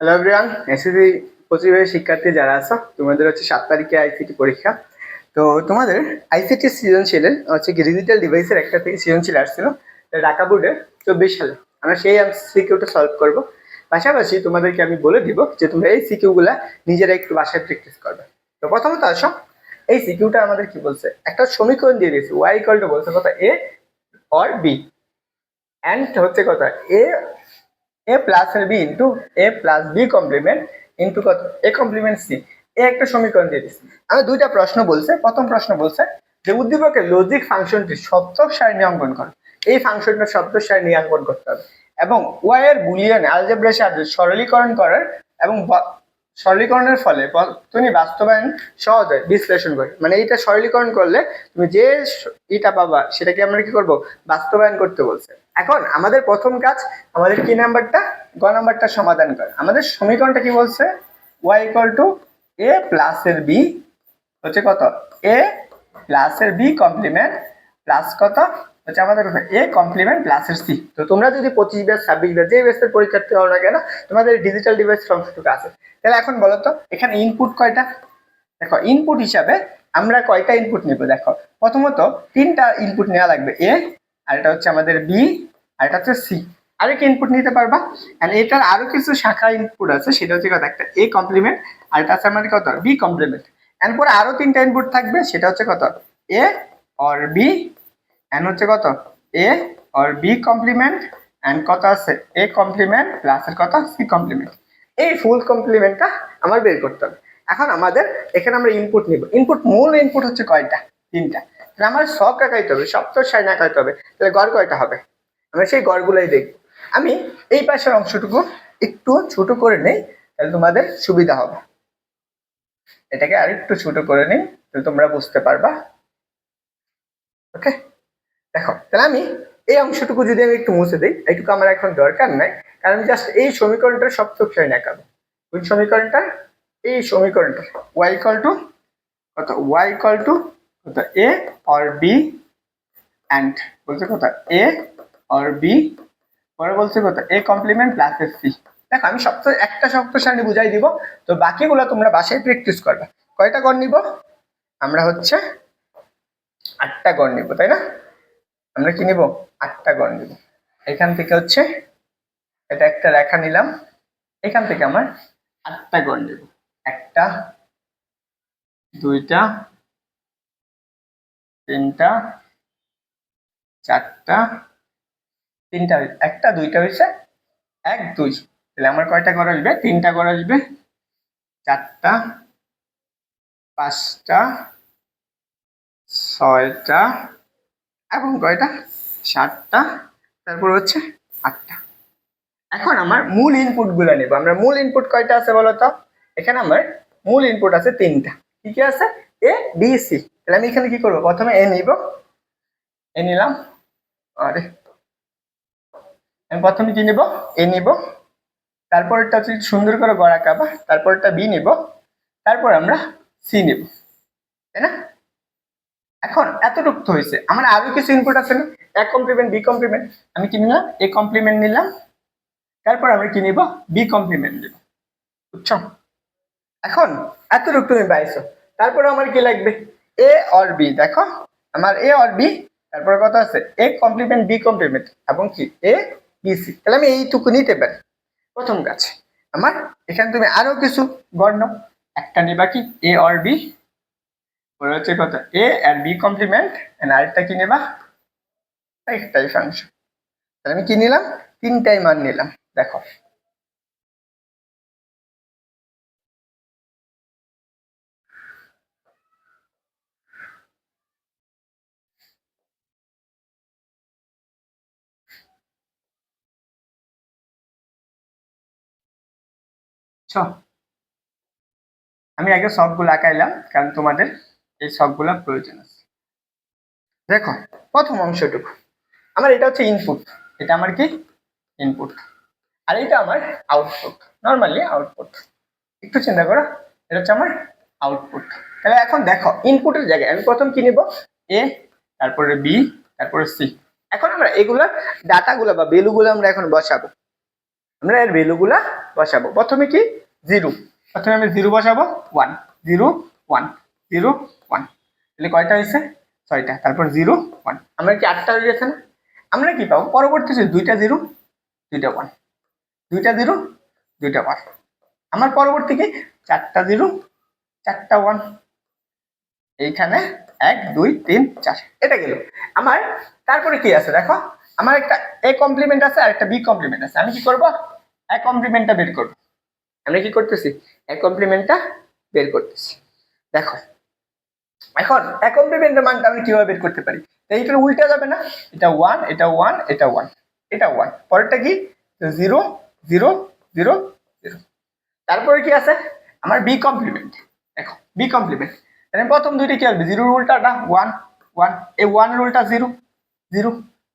Hello everyone SSC পঁচিশের শিক্ষার্থী যারা আছো, তোমাদের হচ্ছে সাত তারিখে আইসিটি পরীক্ষা। তো তোমাদের আইসিটি সৃজনশীলের হচ্ছে কি ডিজিটাল ডিভাইসের একটা থেকে সৃজনশীল আসছিল ঢাকা বোর্ডে চব্বিশ সালে। আমরা সেই সিকিউটা সলভ করব। পাশাপাশি তোমাদেরকে আমি বলে দিব যে তোমরা এই সিকিউগুলা নিজেরা একটু বাসায় প্র্যাকটিস করবে। তো প্রথমত আসো, এই সিকিউটা আমাদের কি বলছে? একটা সমীকরণ দিয়ে দিয়েছে ওয়াই ইকুয়াল টু বলছে কথা এ অর বি অ্যান্ড হচ্ছে কথা এ এ প্লাস এর B into A plus B complement into কত? এ কমপ্লিমেন্ট সি এ একটা সমীকরণ দিয়ে দিচ্ছি। আমি দুইটা প্রশ্ন বলছে, প্রথম প্রশ্ন বলছে যে উদ্দীপকের লজিক ফাংশনটি সপ্তক সারণী অঙ্কন করো। এই ফাংশনটা সপ্তক সারণী অঙ্কন করতে হবে। এবং ওয়াই এর বুলিয়ন সাহায্যে সরলীকরণ করার এবং সরলীকরণের ফলে তুমি বাস্তবায়ন সহজ হয়, বিশ্লেষণ করে। মানে এইটা সরলীকরণ করলে তুমি যে ইটা পাবা, সেটাকে আমরা কি করব? বাস্তবায়ন করতে বলছে। এখন আমাদের প্রথম কাজ আমাদের কি নাম্বারটা? গ নাম্বারটা সমাধান করে। আমাদের সমীকরণটা কি বলছে? Y equal to A plus এর বি হচ্ছে কত? এ প্লাস এর বি কমপ্লিমেন্ট প্লাস কত? হচ্ছে আমাদের এ কমপ্লিমেন্ট প্লাস এর সি তো তোমরা যদি পঁচিশ ব্যাস ছাব্বিশ ব্যাস যে ব্যাসের পরীক্ষার্থী হও না কেন, তোমাদের ডিজিটাল ডিভাইস অংশটুকু আছে। তাহলে এখন বলো তো, এখানে ইনপুট কয়টা? দেখো ইনপুট হিসাবে আমরা কয়টা ইনপুট নিব? দেখো, প্রথমত তিনটা ইনপুট নেওয়া লাগবে এ আর এটা হচ্ছে আমাদের বি আর এটা হচ্ছে সি আরেক ইনপুট নিতে পারবা। আর এটার আরও কিছু শাখা ইনপুট আছে, সেটা হচ্ছে কথা একটা এ কমপ্লিমেন্ট আর এটা আছে আমাদের কত? বি কমপ্লিমেন্ট এরপরে আরও তিনটা ইনপুট থাকবে, সেটা হচ্ছে কত? এ অর বি এন্ড হচ্ছে কত? A or B complement and কত আছে? এ কমপ্লিমেন্ট প্লাস এর কত? সি কমপ্লিমেন্ট এই ফুল কমপ্লিমেন্টটা আমার বের করতে হবে। এখন আমাদের এখানে আমরা ইনপুট নিব। ইনপুট মূল ইনপুট হচ্ছে কয়টা? তিনটা। তাহলে আমার সব কাকাইতে হবে সপ্তর সাইন আঁকাইতে হবে। তাহলে গড় কয়টা হবে? আমরা সেই গড়গুলোই দেখব। আমি এই পাশের অংশটুকু একটু ছোট করে নেই, তাহলে তোমাদের সুবিধা হবে। এটাকে আরেকটু ছোট করে নিই, তাহলে তোমরা বুঝতে পারবা। ওকে? দেখো, তাহলে আমি এই অংশটুকু যদি আমি একটু মুছে দিই এইটুকু আমার এখন দরকার নাই, কারণ আমি জাস্ট এই সমীকরণটার সপ্তক সাইন আঁকাবো কোন? সমীকরণটা? এই সমীকরণটা। ওয়াই ইকাল টু কত? ওয়াই ইকাল টু কত? এ অর বি অ্যান্ড বলছে কত? এ অর বি পরে বলছি কত? A complement plus S C দেখো, আমি সপ্তাহ একটা সপ্তাহ সারণী বুঝাই দিব, তো বাকিগুলো তোমরা বাসায় প্র্যাকটিস করবে। কয়টা গড় নিব? আমরা হচ্ছে আটটা গড় নিব, তাই না? আমরা কি নিব? আটটা গড় নিব। এখান থেকে হচ্ছে, এটা একটা রেখা নিলাম, এখান থেকে আমার আটটা গড় নিব। একটা, দুইটা, তিনটা, চারটা তিনটা একটা, দুইটা হয়েছে। এক, দুই। তাহলে আমার কয়টা গড় আসবে? তিনটা গড় আসবে। চারটা, পাঁচটা, ছয়টা, এবং কয়টা? সাতটা। তারপর হচ্ছে আটটা। এখন আমার মূল ইনপুটগুলো নেব। আমরা মূল ইনপুট কয়টা আছে বলো তো? এখানে আমার মূল ইনপুট আছে তিনটা। কি কি আছে? এ বি সি তাহলে আমি এখানে কি করব? প্রথমে এ নিব। এ নিলাম। আরে আমি প্রথমে কি নিব? এ নিব। তারপরটা হচ্ছে সুন্দর করে গড়া কাবা। তারপরটা বি নিব। তারপর আমরা সি নিব। তাই না? এখন এতটুকু তো হয়েছে। আমার আরও কিছু ইনপুট আছে না? এক কমপ্লিমেন্ট বি কমপ্লিমেন্ট আমি কি নিলাম? এ কমপ্লিমেন্ট নিলাম। তারপর আমরা কি নিব? বি কমপ্লিমেন্ট নিব। বুঝছ? এখন এতটুকু তুমি পাইছো। তারপরে আমার কি লাগবে? এ অর বি দেখো, আমার এ অর বি তারপরে কত আছে? এ কমপ্লিমেন্ট বি কমপ্লিমেন্ট এবং কি? এ বি সি তাহলে আমি এইটুকু নিতে পারি। প্রথম গাছ আমার এখানে তুমি আরও কিছু নাও একটা নেবা কি? এ অর বি হচ্ছে কত? এ আর বি কমপ্লিমেন্ট আরেকটা কি নেবা? একটাই ফাংশন তাহলে আমি কি নিলাম? তিনটাই মান নিলাম। দেখো ছ। আমি আগে সবগুলো আঁকাইলাম, কারণ তোমাদের এই সবগুলো প্রয়োজন আছে। দেখো, প্রথম অংশটুকু। আমার এটা হচ্ছে ইনপুট এটা আমার কি? ইনপুট আর এটা আমার আউটপুট নর্মালি আউটপুট একটু চিন্তা করো, এটা হচ্ছে আমার আউটপুট তাহলে এখন দেখো ইনপুটের জায়গায় আমি প্রথম কি নিব? এ তারপরে বি তারপরে সি এখন আমরা এগুলা ডাটাগুলো বা ভ্যালুগুলো আমরা এখন বসাবো। আমরা এর ভ্যালুগুলা বসাবো। প্রথমে কি? জিরো প্রথমে আমি জিরো বসাবো। One zero one zero one তাহলে কয়টা হয়েছে? ছয়টা। তারপর জিরো ওয়ান আমরা কি আটটা হয়ে গেছে না? আমরা কি পাবো? পরবর্তী দুইটা জিরো দুইটা ওয়ান দুইটা জিরো দুইটা ওয়ান আমার পরবর্তী কি? চারটা জিরো চারটা ওয়ান এইখানে এক, দুই, তিন, চার। এটা গেল। আমার, তারপরে কি আছে? দেখো, আমার একটা এ কমপ্লিমেন্ট আছে আর একটা বি কমপ্লিমেন্ট আছে। আমি কি করব? এ কমপ্লিমেন্টটা বের করব। আমি কি করতেছি? এক কমপ্লিমেন্টটা বের করতেছি। দেখো, এখন এক কমপ্লিমেন্টের মানটা আমি কীভাবে বের করতে পারি? তো এইটার উল্টা যাবে না, এটা ওয়ান এটা ওয়ান এটা ওয়ান এটা ওয়ান পরেরটা কি? জিরো জিরো জিরো জিরো তারপরে কি আছে? আমার বি কমপ্লিমেন্ট দেখো বি কমপ্লিমেন্ট তাহলে প্রথম দুইটা কি আসবে? জিরোর উল্টাটা ওয়ান ওয়ান এই ওয়ানের উল্টা জিরো জিরো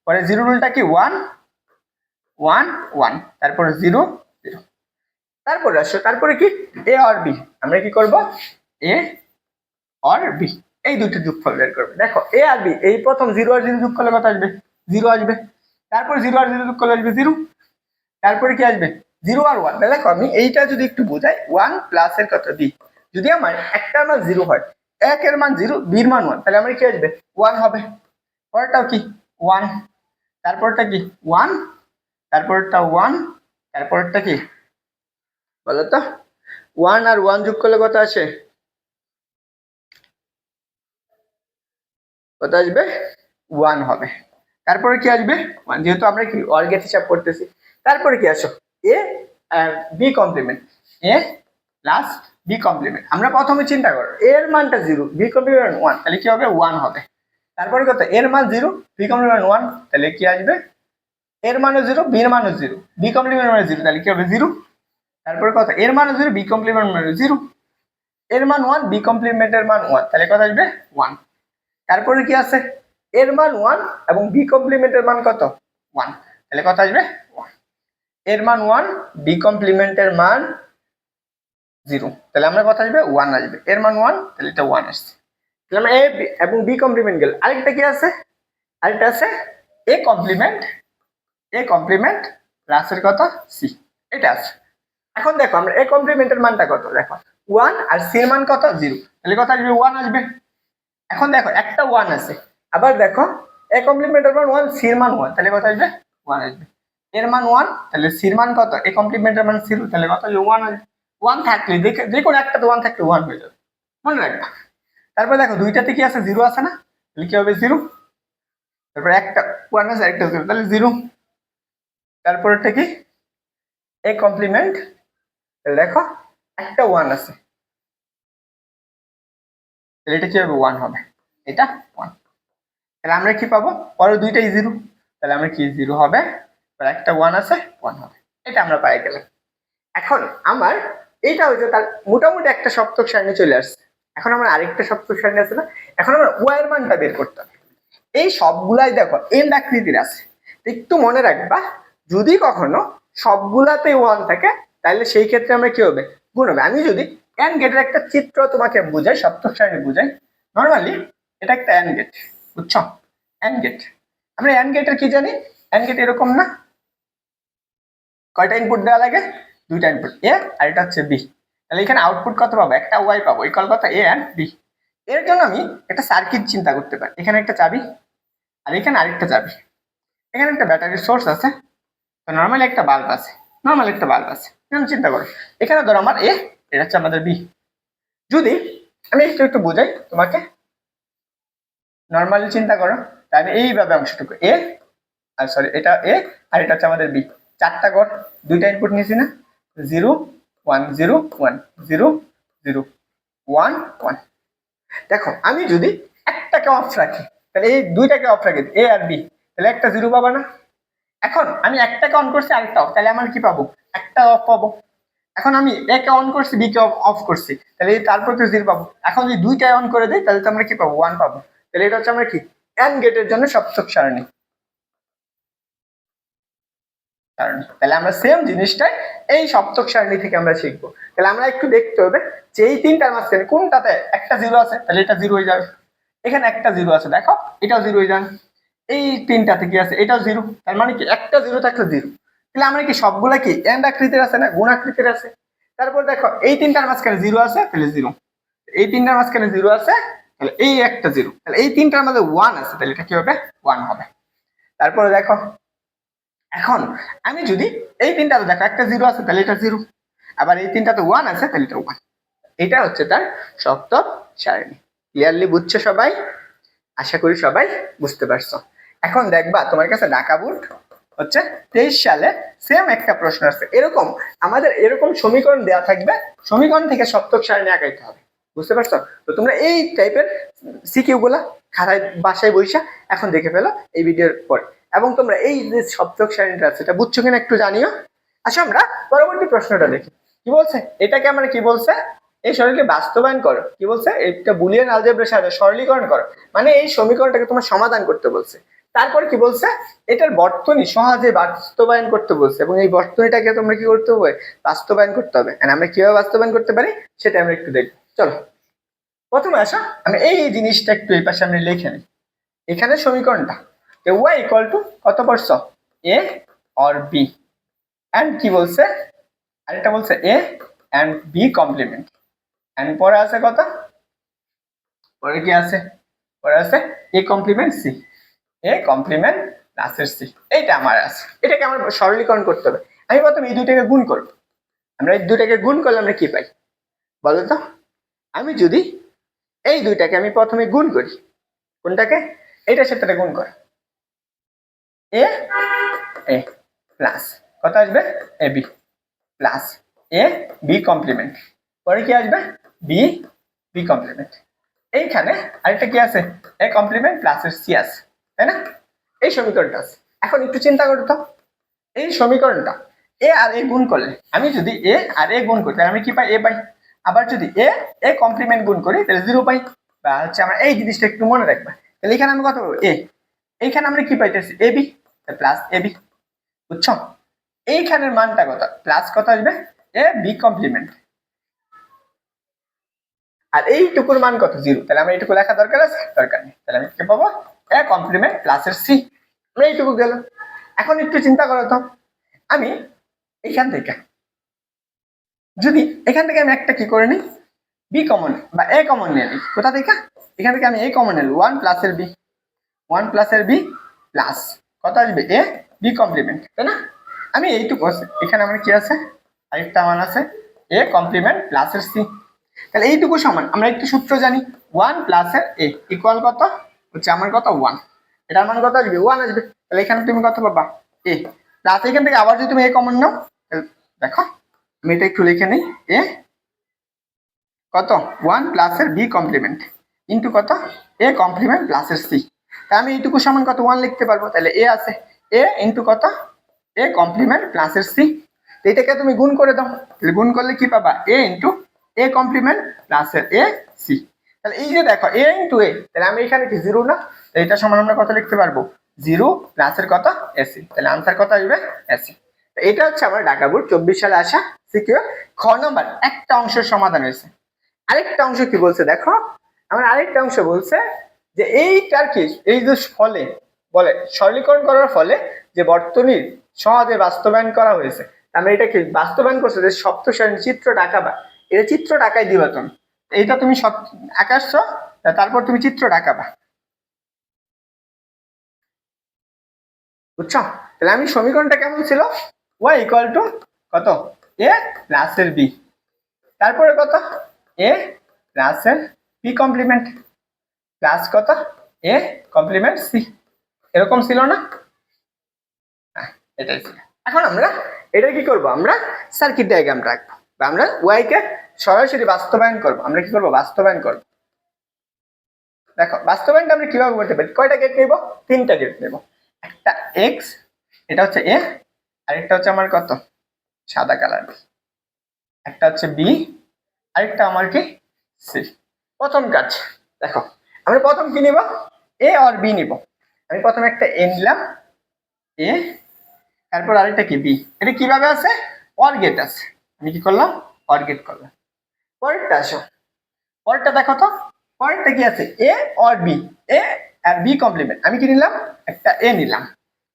পরে জিরোর উল্টা কি? ওয়ান ওয়ান ওয়ান, তারপরে জিরো জিরো। তারপরে আসো, তারপরে কি? এ আর বি। আমরা কি করব? এ আর বি। এই দুটো যোগফল বের করবে। দেখো, এ আর বি, এই প্রথম জিরো আর জিরো যোগ করলে কত আসবে। জিরো আসবে। তারপর জিরো আর জিরো যোগ করলে আসবে জিরো। তারপরে কি আসবে? জিরো আর ওয়ান। দেখো, আমি এইটা যদি একটু বোঝাই, ওয়ান প্লাস এর কত? বি। যদি আমার একটার মান জিরো হয় একের মান জিরো, বির মান ওয়ান, তাহলে আমার কি আসবে? ওয়ান হবে। পরেরটাও কি? ওয়ান। তারপরটা কি? ওয়ান তারপরটা ওয়ান তারপরটা কি? বলো তো ওয়ান আর ওয়ান যোগ করলে কত আছে কত আসবে? ওয়ান হবে। তারপরে কি আসবে? ওয়ান যেহেতু আমরা কি অর্গেট হিসাব করতেছি। তারপরে কি আসো? A B complement A plus B complement আমরা প্রথমে চিন্তা করো, এর মানটা জিরো বি কমপ্লিমেন্ট ওয়ান তাহলে কি হবে? ওয়ান হবে। তারপরে কত? এর মান জিরো বি কমপ্লিমেন্ট ওয়ান তাহলে কি আসবে? এর মানও জিরো বির মানও জিরো বি কমপ্লিমেন্ট মানে জিরো তাহলে কি হবে জিরো তারপরে কথা, এর মানও জিরো বি কমপ্লিমেন্ট মানে জিরো এর মান ওয়ান বি কমপ্লিমেন্টের মান ওয়ান তাহলে কত আসবে? ওয়ান তারপরে কি আছে? এর মান ওয়ান এবং বি কমপ্লিমেন্টের মান কত? ওয়ান তাহলে কত আসবে? ওয়ানের মান ওয়ান বি কমপ্লিমেন্টের মান জিরো তাহলে আমরা কথা আসবে? ওয়ান আসবে। এর মান ওয়ান তাহলে এটা ওয়ান আসছে। তাহলে আমরা এ এবং বি কমপ্লিমেন্ট গেল। আরেকটা কি আছে? আরেকটা আছে এ কমপ্লিমেন্ট এ কমপ্লিমেন্ট প্লাসের কত? সি এটা আছে। এখন দেখো আমরা এ কমপ্লিমেন্টের মানটা কত? দেখো ওয়ান আর সি এর মান কত? জিরো তাহলে কত আসবে? ওয়ান আসবে। এখন দেখো, একটা ওয়ান আছে। আবার দেখো এ কমপ্লিমেন্টের মান ওয়ান সির মান ওয়ান তাহলে কত আসবে? ওয়ান আসবে। এর মান ওয়ান তাহলে সির মান কত? এ কমপ্লিমেন্টের মান জিরো তাহলে কত আসবে? ওয়ান আসবে। ওয়ান থাকলে দেখে যে কোনো একটা ওয়ান থাকলে ওয়ান হয়ে যাবে। মনে রাখবা? তারপর দেখো, দুইটাতে কি আছে? জিরো আছে না? তাহলে কি হবে? জিরো তারপর একটা ওয়ান আছে একটা জিরো তাহলে জিরো তারপরটা কি? এ কমপ্লিমেন্ট দেখো একটা ওয়ান আছে। এটা কি হবে ওয়ান হবে? এটা ওয়ান তাহলে আমরা কি পাবো? পরে দুইটাই জিরো তাহলে আমরা কি জিরো হবে? একটা ওয়ান আছে ওয়ান হবে। এটা আমরা পাই গেলাম। এখন আমার এইটা হচ্ছে তার মোটামুটি একটা সপ্তক সারণী চলে আসছে। এখন আমার আরেকটা সপ্তক সারণী আছে না? এখন আমার ওয়ার মানটা বের করতে হবে। এই সবগুলাই দেখো এন্ড আকৃতির আছে। একটু মনে রাখবা যদি কখনো সবগুলাতে ওয়ান থাকে তাহলে সেই ক্ষেত্রে আমরা কি হবে? গুণ হবে। আমি যদি অ্যান্ড গেটের একটা চিত্র তোমাকে বুঝাই সপ্তক সারণী বুঝাই নর্মালি এটা একটা অ্যান্ড গেট বুঝছ? অ্যান্ড গেট আমরা অ্যান্ড গেটের কি জানি? অ্যান্ড গেট এরকম না? কয়টা ইনপুট দেওয়া লাগে? দুইটা ইনপুট এ আর এটা হচ্ছে বি তাহলে এখানে আউটপুট কত পাবো? একটা ওয়াই পাবো ইকাল কত এ অ্যান্ড বি এর জন্য আমি একটা সার্কিট চিন্তা করতে পারি। এখানে একটা চাবি, আর এখানে আরেকটা চাবি। এখানে একটা ব্যাটারির সোর্স আছে। নর্মালি একটা বাল্ব আছে নর্মাল একটা বাল্ব আছে। এখানে চিন্তা করো, এখানে ধরো আমার এ এটা হচ্ছে আমাদের বি যদি আমি একটু একটু বোঝাই তোমাকে নর্মালি চিন্তা করো আমি এইভাবে অংশটুকু এ আর সরি এটা এ আর এটা হচ্ছে আমাদের বি চারটা ঘর দুইটা ইনপুট নিয়েছি না? Zero one zero one zero zero one one দেখো, আমি যদি একটাকে অফ রাখি, তাহলে এই দুইটাকে অফ রাখি এ আর বি তাহলে একটা জিরো পাবা না? এখন আমি একটাকে অন করছি, আরেকটা অফ তাহলে আমার কি পাবো? একটা অফ পাবো। এখন আমি একে অন করছি, বি কে অফ করছি, তাহলে তারপর তো জিরো পাবো। এখন যদি দুইটাই অন করে দিই, তাহলে তো আমরা কি পাবো? ওয়ান পাবো। তাহলে এটা হচ্ছে আমরা কি? এন গেটের জন্য সপ্তক সারণী। সারণী। তাহলে আমরা সেম জিনিসটাই এই সপ্তক সারণী থেকে আমরা শিখব। তাহলে আমরা একটু দেখতে হবে যে এই তিনটার মাঝখানে কোনটাতে একটা জিরো আছে, তাহলে এটা জিরো হয়ে যাবে। এখানে একটা জিরো আছে, দেখো, এটাও জিরো হয়ে যাবে। এই তিনটাতে কি আছে এটাও জিরো তার মানে কি একটা জিরো থাকলে জিরো তাহলে আমরা কি সবগুলা কি এন্ড আকৃতির আছে না গুণ আকৃতির আছে? তারপর দেখো, এই তিনটার মাঝখানে জিরো আছে, তাহলে জিরো এই তিনটার মাঝখানে জিরো আছে, তাহলে এই একটা জিরো তাহলে এই তিনটার মধ্যে ওয়ান আছে, তাহলে এটা কি হবে? ওয়ান হবে। তারপরে দেখো, এখন আমি যদি এই তিনটাতে দেখো, একটা জিরো আছে, তাহলে এটা জিরো আবার এই তিনটাতে ওয়ান আছে, তাহলে এটা ওয়ান এটা হচ্ছে তার সপ্তম সারণী। ক্লিয়ারলি বুঝছ সবাই? আশা করি সবাই বুঝতে পারছ। এখন দেখবা তোমার কাছে ঢাকা বোর্ড হচ্ছে তেইশ সালে সেম একটা প্রশ্ন আসছে। এরকম আমাদের এরকম সমীকরণ দেওয়া থাকবে, সমীকরণ থেকে সপ্তক সারণী আঁকাইতে হবে। বুঝতে পারছ? তো তোমরা এই টাইপের সিকিউ গুলা খাতায়, বাসায় বইসা এখন দেখে ফেলো এই ভিডিওর পরে। এবং তোমরা এই যে সপ্তক সারণীটা আছে, এটা বুঝছ কিনা একটু জানিও। আচ্ছা আমরা পরবর্তী প্রশ্নটা দেখি। কি বলছে? এটাকে আমরা কি বলছে? এই সরলকে বাস্তবায়ন করো। কি বলছে? এটা বুলিয়ান আলজেব্রার সাথে সরলীকরণ করো। মানে এই সমীকরণটাকে তোমার সমাধান করতে বলছে। তারপর কি বলছে? এটার বর্তনী সহজে বাস্তবায়ন করতে বলছে। এবং এই বর্তনীটাকে তোমরা কি করতে হবে? বাস্তবায়ন করতে হবে। আমরা কীভাবে বাস্তবায়ন করতে পারি? সেটা আমরা একটু দেখব। চলো। প্রথমে আসা। আমি এই জিনিসটা একটু এই পাশে আমরা লিখে নিই। এখানে সমীকরণটা। ওয়াই ইকুয়াল টু কত পারছ এ অর বি অ্যান্ড কি বলছে? আরেকটা বলছে A and B complement and পরে আছে কথা পরে কি আছে? পরে আছে A complement C A complement প্লাসের সি এইটা আমার আছে। এটাকে আমার সরলীকরণ করতে হবে। আমি প্রথমে এই দুইটাকে গুণ করব। আমরা এই দুইটাকে গুণ করলে আমরা কি পাই? বলো তো? আমি যদি এই দুইটাকে আমি প্রথমে গুণ করি, কোনটাকে? এইটার সাথে গুণ কর। এ এ প্লাস কত আসবে? A, B. Plus A, B complement পরে কি আসবে? বি বি কমপ্লিমেন্ট এইখানে আরেকটা কি আছে? এ কমপ্লিমেন্ট প্লাসের সি আছে। তাই না? এই সমীকরণটা আছে। এখন একটু চিন্তা করো তো। এই সমীকরণটা এ আর এ গুণ করলে, আমি যদি এ আর এ গুণ করি, তাহলে আমি কি পাই? এ পাই। আবার যদি এ এ কমপ্লিমেন্ট গুণ করি, তাহলে জিরো পাই। বা হচ্ছে আমরা এই জিনিসটা একটু মনে রাখবা। তাহলে এখানে আমি কত পাবো? এ এইখানে আমরা কি পাইতেছি? A B plus A B বুঝছ? এইখানের মানটা কত? প্লাস কত আসবে? এ বি কমপ্লিমেন্ট আর এইটুকুর মান কত? জিরো তাহলে আমার এইটুকু লেখা দরকার আছে? দরকার নেই। তাহলে আমি কি পাবো? এ কমপ্লিমেন্ট প্লাসের সি এইটুকু গেল। এখন একটু চিন্তা করো তো। আমি এখান থেকে, যদি এখান থেকে আমি একটা কি করে নিই? বি কমন বা এ কমন নিয়ে নিই। কোথা থেকে? এখান থেকে আমি এ কমন নিলাম ওয়ান প্লাসের বি ওয়ান প্লাসের বি প্লাস কত আসবে? এ বি কমপ্লিমেন্ট তাই না? আমি এইটুকু আছে। এখানে আমার কি আছে? আরেকটা মান আছে। এ কমপ্লিমেন্ট প্লাসের সি তাহলে এইটুকু সমান। আমরা একটু সূত্র জানি। ওয়ান প্লাসের এ ইকুয়াল কত? হচ্ছে আমার কত ওয়ান এটার মান কত আসবে ওয়ান আসবে, তাহলে এখানে তুমি কত পাবা এ প্লাস এখান থেকে আবার যদি তুমি এ কমন নাও দেখো, আমি এটা একটু লিখে নিই এ কত? ওয়ান প্লাসের বি কমপ্লিমেন্ট ইন্টু কত? এ কমপ্লিমেন্ট প্লাসের সি তা আমি এইটুকু সমান কত? ওয়ান লিখতে পারব, তাহলে এ আছে এ ইন্টু কত? এ কমপ্লিমেন্ট প্লাসের সি এটাকে তুমি গুণ করে দাও, তাহলে গুণ করলে কি পাবা? এ ইন্টু এ কমপ্লিমেন্ট প্লাসের এ সি তাহলে এই যে দেখো এ ইন্টু এ তাহলে আমি এখানে কি জিরো না? এটা সমান আমরা কত লিখতে পারব? জিরো প্লাসের কত এসি তাহলে আনসার কত আসবে? এসি এটা হচ্ছে আমার ঢাকা বোর্ড চব্বিশ সালে আসা সিকিউর খ নাম্বার একটা অংশের সমাধান হয়েছে। আরেকটা অংশ কি বলছে দেখো? আমার আরেকটা অংশ বলছে যে এইটার কি এই যে ফলে, বলে, সরলীকরণ করার ফলে যে বর্তনীর সহজে বাস্তবায়ন করা হয়েছে আমরা এটা কি? বাস্তবায়ন করছ যে সপ্ত চিত্র বা এটা চিত্র আঁকাই দিবা তুমি এইটা তুমি সব আঁকাচ্ছ তারপর তুমি চিত্র আঁকাবা বুঝছ? তাহলে আমি সমীকরণটা কেমন ছিল? ওয়াই ইকুয়াল টু কত? এ প্লাসের বি তারপরে কত? এ প্লাসের বি কমপ্লিমেন্ট প্লাস কত? এ কমপ্লিমেন্ট সি এরকম ছিল না? এটাই ছিল। এখন আমরা, এটা কি করব? আমরা সার্কিট ডায়াগ্রাম রাখব বা আমরা ওয়াই কে সরাসরি বাস্তবায়ন করব। আমরা কি করব? বাস্তবায়ন করব। দেখো, বাস্তবায়নটা আমরা কীভাবে করতে পারি? কয়টা গেট নেব? তিনটা গেট নেব। একটা এক্স এটা হচ্ছে এ আরেকটা হচ্ছে আমার কত? সাদা কালার একটা হচ্ছে বি আরেকটা আমার কি? সি প্রথম কাজ, দেখো আমরা প্রথম কি নিব? এ আর বি নিব। আমি প্রথমে একটা এ নিলাম এ তারপর আরেকটা কি? বি এটা কীভাবে আছে? অর গেট আছে। আমি কি করলাম? অর গেট করলাম। পরেরটা আসো। পরেরটা দেখো তো। পরেরটা কি আছে? এ অর বি এ আর বি কমপ্লিমেন্ট আমি কি নিলাম? একটা এ নিলাম।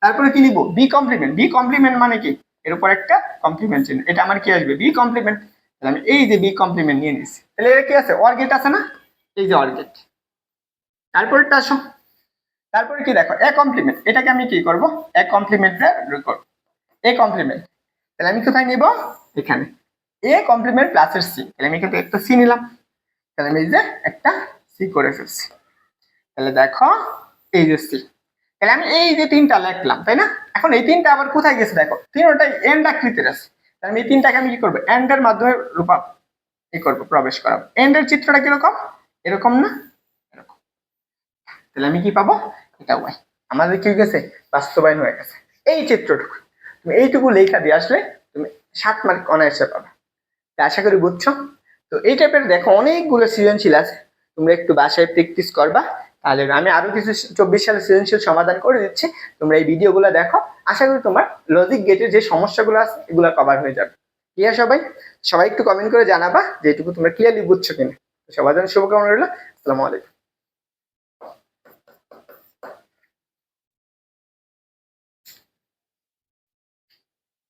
তারপরে কি নিব? বি কমপ্লিমেন্ট বি কমপ্লিমেন্ট মানে কি? এর উপর একটা কমপ্লিমেন্ট চিহ্ন। এটা আমার কি আসবে? বি কমপ্লিমেন্ট তাহলে আমি এই যে বি কমপ্লিমেন্ট নিয়ে নিছি তাহলে এটা কি আছে? অর্গেট আছে না? এই যে অর্গেট তারপরটা আসো। তারপরে কি দেখো? এ কমপ্লিমেন্ট এটাকে আমি কি করব? এ কমপ্লিমেন্টটা করব এ কমপ্লিমেন্ট তাহলে আমি কোথায় নিব? এখানে। এ কমপ্লিমেন্ট প্লাসের সি তাহলে আমি কিন্তু একটা সি নিলাম। তাহলে আমি যে একটা সি করে ফেলছি। তাহলে দেখো, এই যে সি তাহলে আমি এই যে তিনটা লিখলাম, তাই না? এখন এই তিনটা আবার কোথায় গেছে দেখো? তিনটাই এন্ড আকৃতির আছে। তাহলে আমি এই তিনটাকে আমি কি করব? এন্ডের মাধ্যমে রূপা কি করব, প্রবেশ করাবো। এন্ডের চিত্রটা কীরকম? এরকম না? এরকম। তাহলে আমি কি পাবো? এটা ওয়াই আমাদের কি গেছে? বাস্তবায়ন হয়ে গেছে। এই চিত্রটুকু। তুমি এইটুকু লেখা দিয়ে আসলে তুমি সাত মার্ক অনায়াসে পাবে। আশা করি বুঝছ? তো এই টাইপের দেখো অনেকগুলো সৃজনশীল আছে। তোমরা একটু বাসায় প্র্যাকটিস করবা, তাহলে আমি আরও কিছু চব্বিশ সালে সৃজনশীল সমাধান করে দিচ্ছি। তোমরা এই ভিডিওগুলো দেখো। আশা করি তোমার লজিক গেটের যে সমস্যাগুলো আছে, এগুলো কভার হয়ে যাবে। ক্লিয়ার সবাই? সবাই একটু কমেন্ট করে জানাবা, যেটুকু তোমরা ক্লিয়ারলি বুঝছ কিনা। সবার জন্য শুভকামনা রইল। আসসালামু আলাইকুম।